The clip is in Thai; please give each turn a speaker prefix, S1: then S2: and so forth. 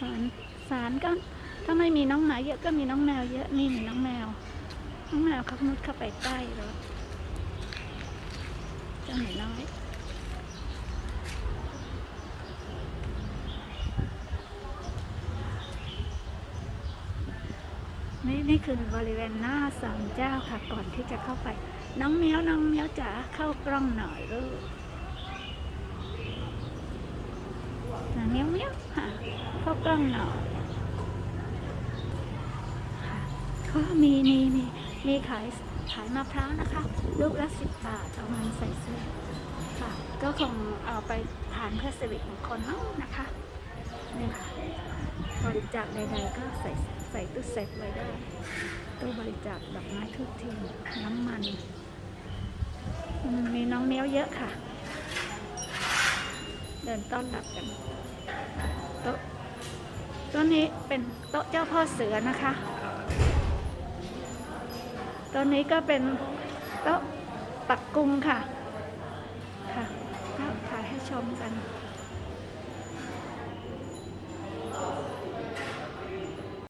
S1: สารสารก็ถ้าไม่มีน้องหมาเยอะก็มีน้องแมวเยอะนี่มีน้องแมว น้องแมวเขามุดเข้าไปใต้รถเจ้าหนูน้อยนี่นี่คือบริเวณหน้าศาลเจ้าค่ะก่อนที่จะเข้าไป น้องเมียวน้องเมียวจ๋าเข้ากล้องหน่อยลูกอะเมียวเมียวค่ะเข้า กล้องหน่อยค่ะก็มีมีมีมีขายขายมะพร้าวนะคะ ลูกละสิบบาทเอามันใส่ซื้อค่ะ ก็คงเอาไปทานเพื่อสิริมงคลเนาะนะคะนี่ค่ะบริจาคใดๆก็ใส่ใส่ตู้เซฟไว้ได้ตู้บริจาคดอกไม้ทุกทีน้ำมันมีน้องเนี้ยวเยอะค่ะ เดินต้อนรับกันโต๊ะ ต้นนี้เป็นโต๊ะเจ้าพ่อเสือนะคะตัวนี้ก็เป็นโต๊ะปักกุงค่ะ ค่ะก็ถ่ายให้ชมกัน